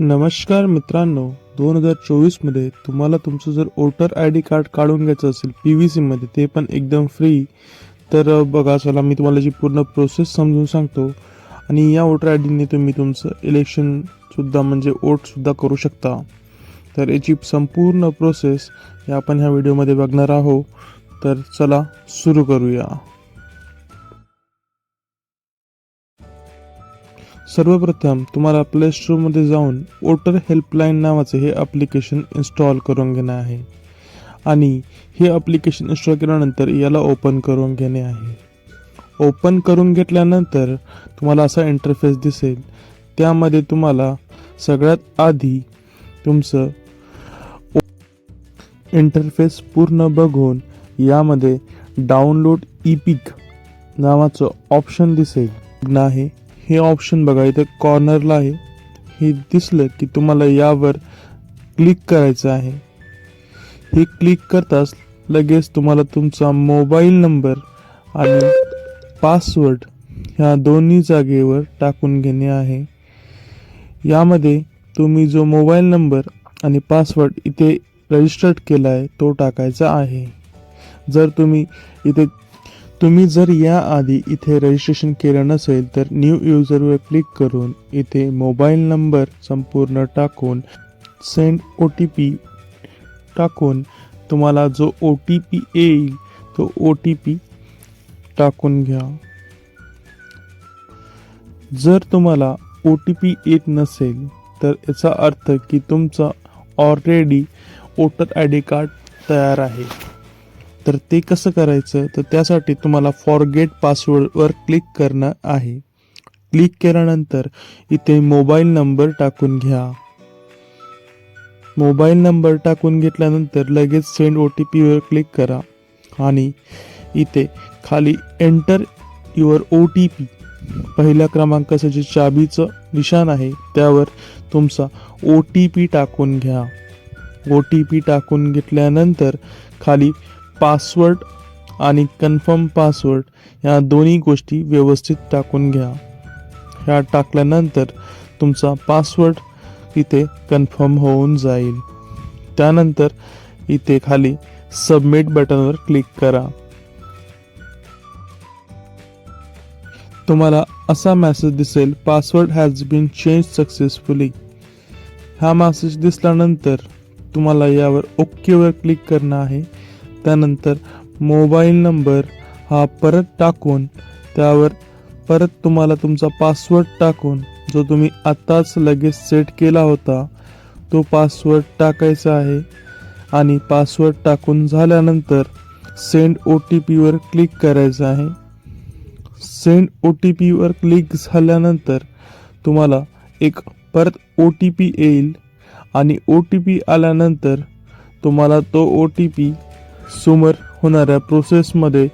नमस्कार मित्रांनो दोन हजार चोवीसमध्ये तुम्हाला तुमचं जर वोटर आय डी कार्ड काढून घ्यायचं असेल पी व्ही सीमध्ये ते पण एकदम फ्री तर बघा चला मी तुम्हाला जी पूर्ण प्रोसेस समजून सांगतो. आणि या वोटर आय डीने तुम्ही तुमचं इलेक्शनसुद्धा म्हणजे वोटसुद्धा करू शकता. तर याची संपूर्ण प्रोसेस या आपण ह्या व्हिडिओमध्ये बघणार आहोत. तर चला सुरू करूया. सर्वप्रथम तुम्हाला प्ले स्टोअरमध्ये जाऊन वोटर हेल्पलाईन नावाचे हे ॲप्लिकेशन इन्स्टॉल करून घेणे आहे. आणि हे ॲप्लिकेशन इन्स्टॉल केल्यानंतर याला ओपन करून घेणे आहे. ओपन करून घेतल्यानंतर तुम्हाला असा इंटरफेस दिसेल. त्यामध्ये तुम्हाला सगळ्यात आधी तुमचं इंटरफेस पूर्ण बघून यामध्ये डाउनलोड ई पिक नावाचं ऑप्शन दिसेल. आहे हे ऑप्शन बघा इथे कॉर्नरला आहे. हे दिसलं की तुम्हाला यावर क्लिक करायचं आहे. हे क्लिक करताच लगेच तुम्हाला तुमचा मोबाईल नंबर आणि पासवर्ड ह्या दोन्ही जागेवर टाकून घेणे आहे. यामध्ये तुम्ही जो मोबाईल नंबर आणि पासवर्ड इथे रजिस्टर्ड केला आहे तो टाकायचा आहे. जर तुम्ही इथे तुम्ही जर याआधी इथे रजिस्ट्रेशन केलं नसेल तर न्यू युजरवर क्लिक करून इथे मोबाईल नंबर संपूर्ण टाकून सेंड ओ टी पी टाकून तुम्हाला जो ओ टी पी येईल तो ओ टी पी टाकून घ्या. जर तुम्हाला ओ टी पी येत नसेल तर याचा अर्थ की तुमचा already voter I D card तयार आहे. तर ते कसं करायचं? तर त्यासाठी तुम्हाला फॉरगेट पासवर्डवर क्लिक करणं आहे. क्लिक केल्यानंतर इथे मोबाईल नंबर टाकून घ्या. मोबाईल नंबर टाकून घेतल्यानंतर लगेच सेंड ओ टी पीवर क्लिक करा. आणि इथे खाली enter your O T P पहिल्या क्रमांकाचं जे चाबीचं निशाण आहे त्यावर तुमचा ओ टी पी टाकून घ्या. ओ टी पी टाकून घेतल्यानंतर खाली पासवर्ड आणि कन्फर्म पासवर्ड ह्या दोन्ही गोष्टी व्यवस्थित टाकून घ्या. ह्या टाकल्यानंतर तुमचा पासवर्ड इथे कन्फर्म होऊन जाईल. त्यानंतर इथे खाली सबमिट बटनवर क्लिक करा. तुम्हाला असा मेसेज दिसेल password has been change successfully हा मेसेज दिसल्यानंतर तुम्हाला यावर ओकेवर क्लिक करणं आहे. त्यानंतर मोबाईल नंबर हा परत टाकून त्यावर परत तुम्हाला तुमचा पासवर्ड टाकून जो तुम्ही आत्ताच लगेच सेट केला होता तो पासवर्ड टाकायचा आहे. आणि पासवर्ड टाकून झाल्यानंतर सेंड ओ टी पीवर क्लिक करायचं आहे. सेंड ओ टी पीवर क्लिक झाल्यानंतर तुम्हाला एक परत ओ टी पी येईल. आणि ओ टी पी आल्यानंतर तुम्हाला तो ओ टी पी समोर होणाऱ्या प्रोसेसमध्ये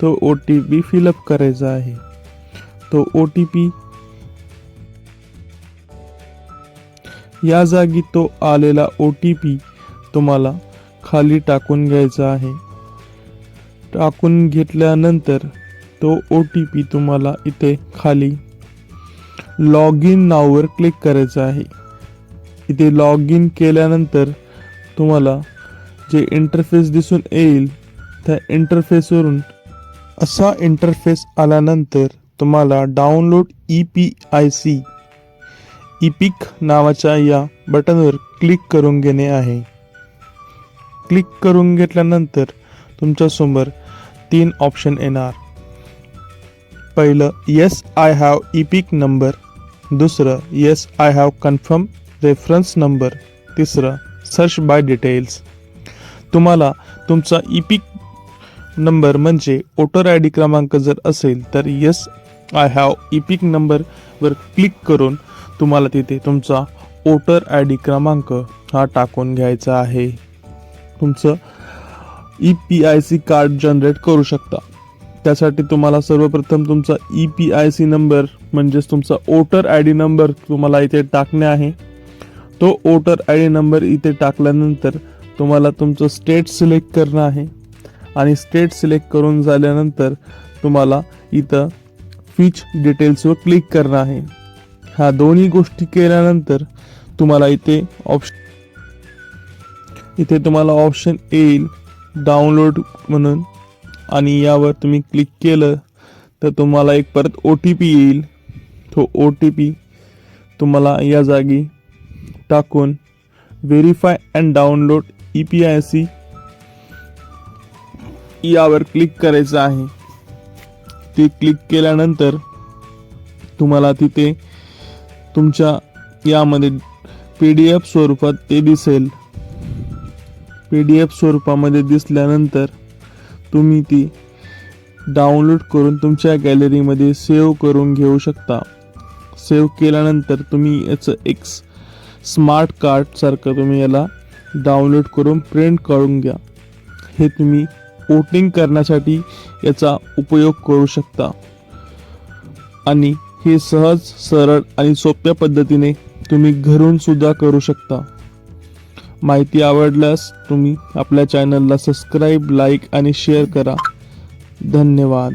तो ओ टी पी फिलअप करायचा आहे. तो ओ टी पी या जागी तो आलेला ओ टी पी तुम्हाला खाली टाकून घ्यायचा आहे. टाकून घेतल्यानंतर तो ओ टी पी तुम्हाला इथे खाली लॉग इन नाववर क्लिक करायचं आहे. इथे लॉग इन केल्यानंतर तुम्हाला जे इंटरफेस दिसून येईल त्या इंटरफेसवरून असा इंटरफेस आल्यानंतर तुम्हाला download E P I C EPIC नावाच्या या बटनवर क्लिक करून घेणे आहे. क्लिक करून घेतल्यानंतर तुमच्यासमोर तीन ऑप्शन येणार. पहिलं yes I have EPIC number दुसरं yes I have confirm reference number तिसरं सर्च बाय डिटेल्स तुम्हाला तुमचा ई पी नंबर म्हणजे वोटर आय डी क्रमांक जर असेल तर yes I have E EPIC नंबरवर क्लिक करून तुम्हाला तिथे तुमचा वोटर आय डी क्रमांक हा टाकून घ्यायचा आहे. तुमचं E P I C card generate करू शकता. त्यासाठी तुम्हाला सर्वप्रथम तुमचा E P I C number म्हणजेच तुमचा वोटर आय डी नंबर तुम्हाला इथे टाकणे आहे. तो वोटर आय डी नंबर इथे टाकल्यानंतर तुम्हाला तुमचं स्टेट सिलेक्ट करणं आहे. आणि स्टेट सिलेक्ट करून झाल्यानंतर तुम्हाला इथं फीच डिटेल्सवर क्लिक करणं आहे. ह्या दोन्ही गोष्टी केल्यानंतर तुम्हाला इथे ऑप्शन इथे तुम्हाला ऑप्शन येईल डाउनलोड म्हणून. आणि यावर तुम्ही क्लिक केलं तर तुम्हाला एक परत ओ टी पी येईल. तो ओ टी पी तुम्हाला या जागी टाकून verify and download E P I C यावर क्लिक करायचं आहे. ते क्लिक केल्यानंतर तुम्हाला तिथे तुमच्या यामध्ये पी डी एफ स्वरूपात ते दिसेल. पी डी एफ स्वरूपामध्ये दिसल्यानंतर तुम्ही ती डाउनलोड करून तुमच्या गॅलरीमध्ये सेव्ह करून घेऊ शकता. सेव्ह केल्यानंतर तुम्ही याचं एक स्मार्ट कार्डसारखं तुम्ही याला डाउनलोड करून प्रिंट काढून घ्या. हे तुम्ही वोटिंग करण्यासाठी याचा उपयोग करू शकता. आणि हे सहज सरळ आणि सोप्या पद्धतीने तुम्ही घरून सुद्धा करू शकता. माहिती आवडल्यास तुम्ही आपल्या चॅनलला सबस्क्राईब लाईक आणि शेअर करा. धन्यवाद.